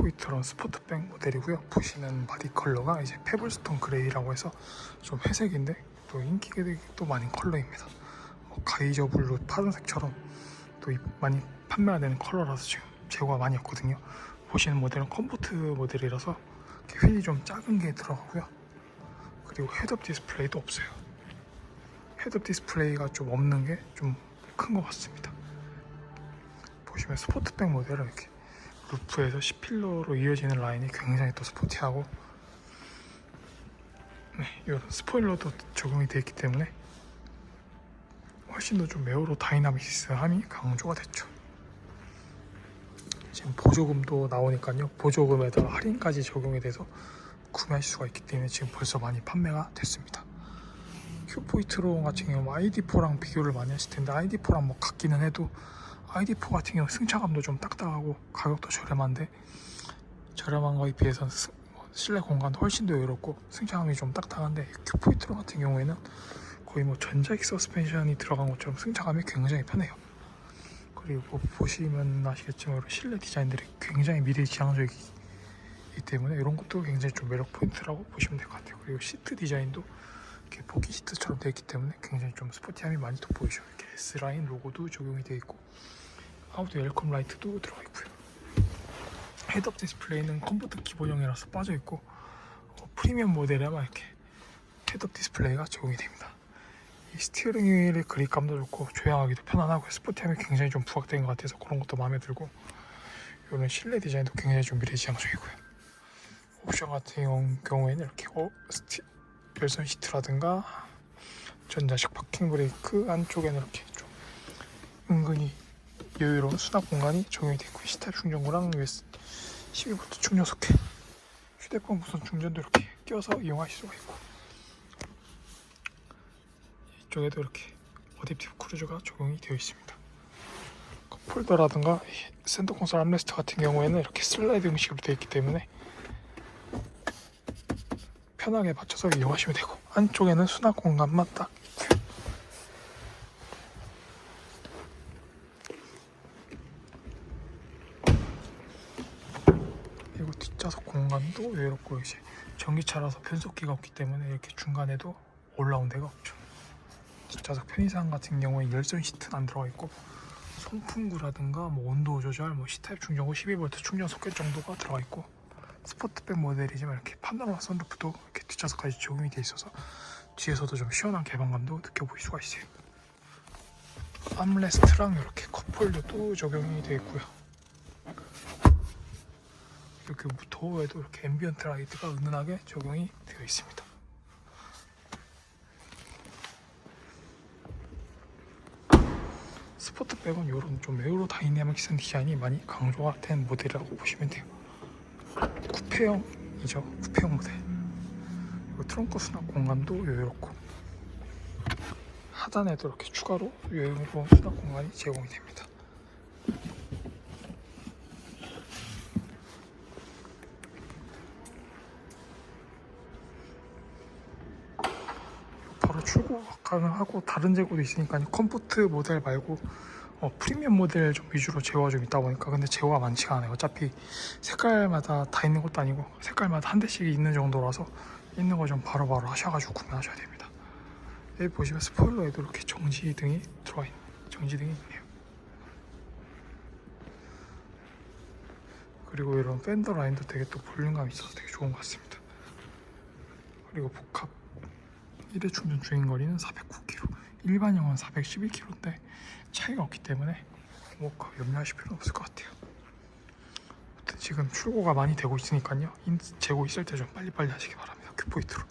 큐포이트런 스포트백 모델이고요. 보시는 바디 컬러가 이제 페블스톤 그레이라고 해서 좀 회색인데 또 인기가 또 많은 컬러입니다. 뭐 가이저 블루 파란색처럼 또 이- 많이 판매가 되는 컬러라서 지금 재고가 많이 없거든요. 보시는 모델은 컴포트 모델이라서 휠이 좀 작은 게 들어가고요. 그리고 헤드업 디스플레이도 없어요. 헤드업 디스플레이가 좀 없는 게 좀 큰 것 같습니다. 보시면 스포트백 모델은 이렇게 루프에서 C필러로 이어지는 라인이 굉장히 또 스포티하고 네, 이런 스포일러도 적용이 되어 있기 때문에 훨씬 더좀 에어로 다이나믹스함이 강조가 됐죠. 지금 보조금도 나오니까요. 보조금에다가 할인까지 적용이 돼서 구매하실 수가 있기 때문에 지금 벌써 많이 판매가 됐습니다. 큐포이트로 같은 경우 ID4랑 비교를 많이 하실 텐데 ID4랑 뭐 같기는 해도 ID4 같은 경우 승차감도 좀 딱딱하고 가격도 저렴한데 저렴한 거에 비해서는 스- 뭐 실내 공간도 훨씬 더 여유롭고 승차감이 좀 딱딱한데 큐포이트로 같은 경우에는 거의 뭐 전자기 서스펜션이 들어간 것처럼 승차감이 굉장히 편해요. 그리고 보시면 아시겠지만 실내 디자인들이 굉장히 미래지향적이기 때문에 이런 것도 굉장히 좀 매력 포인트라고 보시면 될 것 같아요. 그리고 시트 디자인도 이렇게 보기 시트처럼 되어 있기 때문에 굉장히 좀 스포티함이 많이 돋보이죠. 이렇게 S라인 로고도 적용이 되어 있고 아우디 웰컴 라이트도 들어가 있고요. 헤드업 디스플레이는 컴포트 기본형이라서 빠져 있고 어, 프리미엄 모델에만 이렇게 헤드업 디스플레이가 적용이 됩니다. 이 스티어링 휠의 그립감도 좋고 조향하기도 편안하고 스포티함이 굉장히 좀 부각된 것 같아서 그런 것도 마음에 들고 이런 실내 디자인도 굉장히 좀 미래지향적이고요. 옵션 같은 경우- 경우에는 이렇게 어, 스티, 열선 시트라든가 전자식 파킹 브레이크 안쪽에는 이렇게 좀 은근히 여유로운 수납 공간이 적용이 되어 있고 시타 충전구랑 USB 12V 충전 소켓 휴대폰 무선 충전도 이렇게 껴서 이용하실 수가 있고 이쪽에도 이렇게 어댑티브 크루즈가 적용이 되어 있습니다. 컵홀더라든가 이 센터 콘솔 암레스트 같은 경우에는 이렇게 슬라이드 형식으로 되어 있기 때문에 편하게 맞춰서 이용하시면 되고 안쪽에는 수납 공간만 딱 있고요. 그리고 뒷좌석 공간도 여유롭고 이제 전기차라서 변속기가 없기 때문에 이렇게 중간에도 올라온 데가 없죠. 뒷좌석 편의상 같은 경우에 열선 시트는 안 들어가 있고 송풍구라든가 뭐 온도 조절, 뭐 C타입 충전구 12V 충전 소켓 정도가 들어가 있고 스포트백 모델이지만 이렇게 파노라마 선루프도 이렇게 뒷좌석까지 적용이 돼 있어서 뒤에서도 좀 시원한 개방감도 느껴볼 수가 있어요. 암레스트랑 이렇게 컵홀더도 적용이 되어 있고요. 이렇게 더워에도 이렇게 앰비언트 라이트가 은은하게 적용이 되어 있습니다. 스포트백은 이런 좀 에어로 다이내믹한 디자인이 많이 강조가 된 모델이라고 보시면 돼요. 쿠페형이죠. 쿠페형 모델. 그리고 트렁크 수납 공간도 여유롭고 하단에도 이렇게 추가로 여유로운 수납 공간이 제공이 됩니다. 바로 출고 가능하고 다른 재고도 있으니까 컴포트 모델 말고 어, 프리미엄 모델 좀 위주로 제어가 좀 있다 보니까 근데 제어가 많지가 않아요. 어차피 색깔마다 다 있는 것도 아니고 색깔마다 한 대씩 있는 정도라서 있는 거 좀 바로바로 하셔가지고 구매하셔야 됩니다. 여기 보시면 스포일러에도 이렇게 정지등이 들어와 있는 정지등이 있네요. 그리고 이런 팬더 라인도 되게 또 볼륨감이 있어서 되게 좋은 것 같습니다. 그리고 복합 1회 충전 주행 거리는 409km, 일반형은 411km인데 차이가 없기 때문에 뭐 거의 염려하실 필요는 없을 것 같아요. 지금 출고가 많이 되고 있으니까요. 인- 재고 있을 때 좀 빨리빨리 하시기 바랍니다. 큐포이트로.